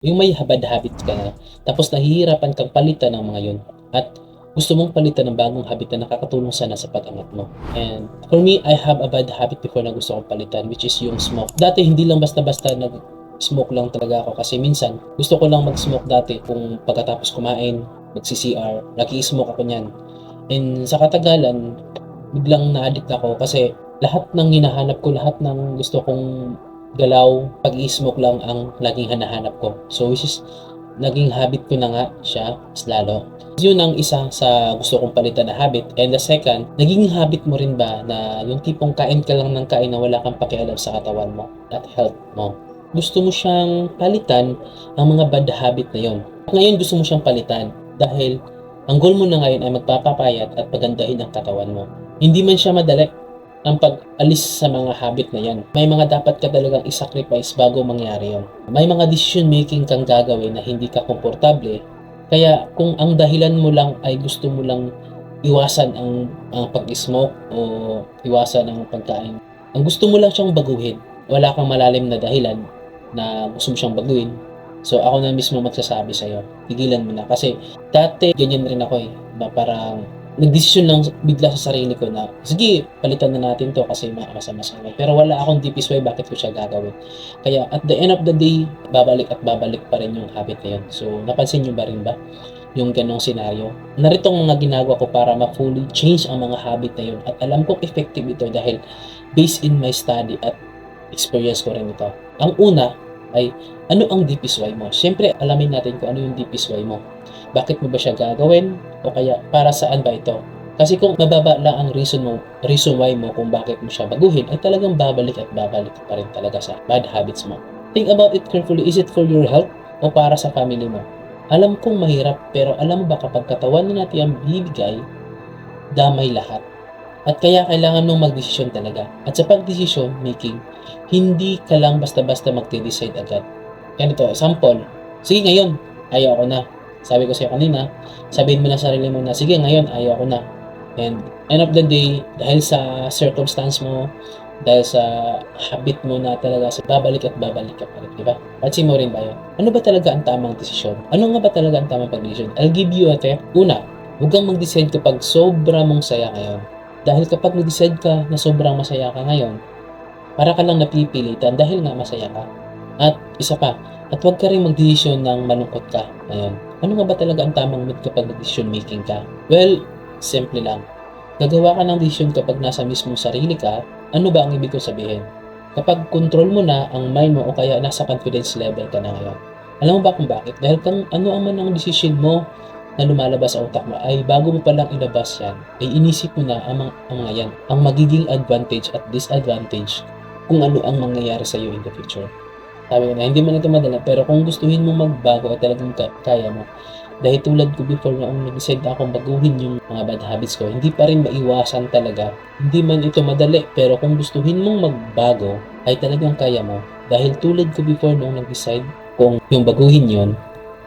Yung may bad habit ka na, tapos nahihirapan kang palitan ng mga yun. At gusto mong palitan ng bagong habit na nakakatulong sana sa pag-angat mo. And for me, I have a bad habit before na gusto kong palitan, which is yung smoke. Dati hindi lang basta-basta nag smoke lang talaga ako kasi minsan gusto ko lang mag-smoke dati kung pagkatapos kumain, magsi-CR, naki-smoke ako niyan. And sa katagalan, biglang na-addict ako kasi lahat ng hinahanap ko, lahat ng gusto kong galaw, pag smoke lang ang laging hanahanap ko. So which is, naging habit ko na nga siya, mas lalo. Yun ang isa sa gusto kong palitan na habit. And the second, naging habit mo rin ba na yung tipong kain ka lang ng kain na wala kang pakialam sa katawan mo at health mo. Gusto mo siyang palitan ang mga bad habit na yon. Ngayon gusto mo siyang palitan dahil ang goal mo na ngayon ay magpapapayat at pagandahin ang katawan mo. Hindi man siya madali ang pag-alis sa mga habit na yan. May mga dapat ka talagang isacrifice bago mangyari yon. May mga decision making kang gagawin na hindi ka komportable. Kaya kung ang dahilan mo lang ay gusto mo lang iwasan ang, ang pag-smoke o iwasan ang pagkain, ang gusto mo lang siyang baguhin, wala kang malalim na dahilan na gusto mo siyang baguhin, So ako na mismo magsasabi sa'yo, tigilan mo na. Kasi dati ganyan rin ako eh. Na parang nagdesisyon lang bigla sa sarili ko na sige, palitan na natin to kasi makakasama sa akin. Pero wala akong DPSY, bakit ko siya gagawin? Kaya at the end of the day, babalik at babalik pa rin yung habit na yun. So napansin nyo ba rin ba yung ganong senaryo? Narito ang mga ginagawa ko para ma-fully change ang mga habit na yun. At alam kong effective ito dahil based in my study at experience ko rin ito. Ang una ay ano ang DPSY mo? Siyempre, alamin natin kung ano yung DPSY mo. Bakit mo ba siya gagawin? O kaya, para saan ba ito? Kasi kung mababa lang ang reason mo, reason why mo kung bakit mo siya baguhin, ay talagang babalik at babalik pa rin talaga sa bad habits mo. Think about it carefully. Is it for your health o para sa family mo? Alam kong mahirap, pero alam mo ba kapag katawan na natin ang bibigay, damay lahat. At kaya kailangan mong magdesisyon talaga. At sa pagdesisyon making, hindi ka lang basta-basta magde-decide agad. Ganito, example, sige ngayon, ayaw ko na. Sabi ko sa'yo kanina, sabihin mo na sa sarili mo na, sige ngayon, ayaw ko na. And end of the day, dahil sa circumstance mo, dahil sa habit mo na talaga, sa babalik at babalik ka pa rin, di ba? Pansin mo rin ba yun? Ano ba talaga ang tamang desisyon? Ano nga ba talaga ang tamang pag-desisyon? I'll give you a tip. Una, huwag kang mag-decide kapag sobra mong saya ngayon. Dahil kapag mag-decide ka na sobrang masaya ka ngayon, para ka lang napipilitan dahil nga masaya ka. At isa pa, at huwag ka rin mag-decision ng malungkot ka ngayon. Ano nga ba talaga ang tamang mood kapag decision making ka? Well, simple lang. Gagawa ka ng decision kapag nasa mismong sarili ka, ano ba ang ibig kong sabihin? Kapag control mo na ang mind mo o kaya nasa confidence level ka na ngayon. Alam mo ba kung bakit? Dahil kang ano man ang decision mo na lumalabas sa utak mo ay bago mo palang ilabas yan, ay inisip mo na ang mga, ang mga yan, ang magiging advantage at disadvantage kung ano ang mangyayari sa iyo in the future. Sabi ko na, hindi man ito madala, pero kung gustuhin mo magbago at talagang ka- kaya mo, dahil tulad ko before noong nag-decide na akong baguhin yung mga bad habits ko, hindi pa rin maiwasan talaga. Hindi man ito madali, pero kung gustuhin mong magbago, ay talagang kaya mo. Dahil tulad ko before noong nag-decide kung yung baguhin yon,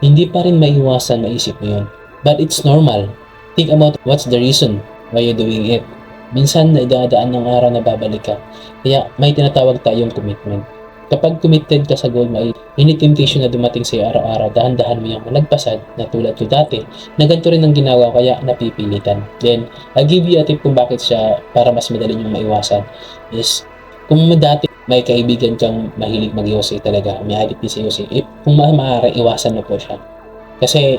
hindi pa rin maiwasan maisip mo yun. But it's normal. Think about what's the reason why you're doing it. Minsan na idadaan ng araw na babalik ka. Kaya may tinatawag tayong commitment. Kapag committed ka sa goal mo, ay any temptation na dumating sa iyo araw-araw, dahan-dahan mo yung malagpasan na tulad ko dati, na ganito rin ang ginawa kaya napipilitan. Then, I'll give you a tip kung bakit siya para mas madali yung maiwasan is kung dati may kaibigan kang mahilig mag talaga, may addict din sa yosi, eh, kung ma maaari, iwasan mo po siya. Kasi,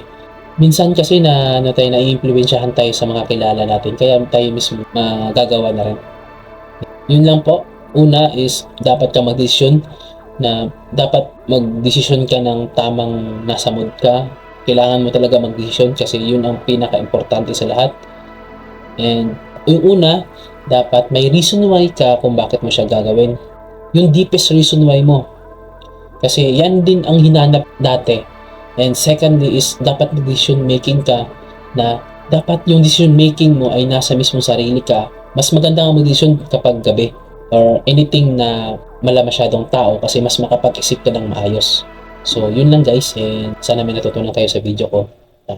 minsan kasi na, na tayo na-influensyahan tayo sa mga kilala natin, kaya tayo mismo magagawa na rin. Yun lang po. Una is, dapat ka magdesisyon na dapat magdesisyon ka ng tamang nasa mood ka. Kailangan mo talaga magdesisyon kasi yun ang pinaka-importante sa lahat. And yung una, dapat may reason why ka kung bakit mo siya gagawin. Yung deepest reason why mo. Kasi yan din ang hinanap dati. And secondly is dapat decision making ka na dapat yung decision making mo ay nasa mismong sarili ka. Mas maganda ang mag-decision kapag gabi or anything na mala masyadong tao kasi mas makapag-isip ka ng maayos. So, yun lang guys and sana may natutunan kayo sa video ko.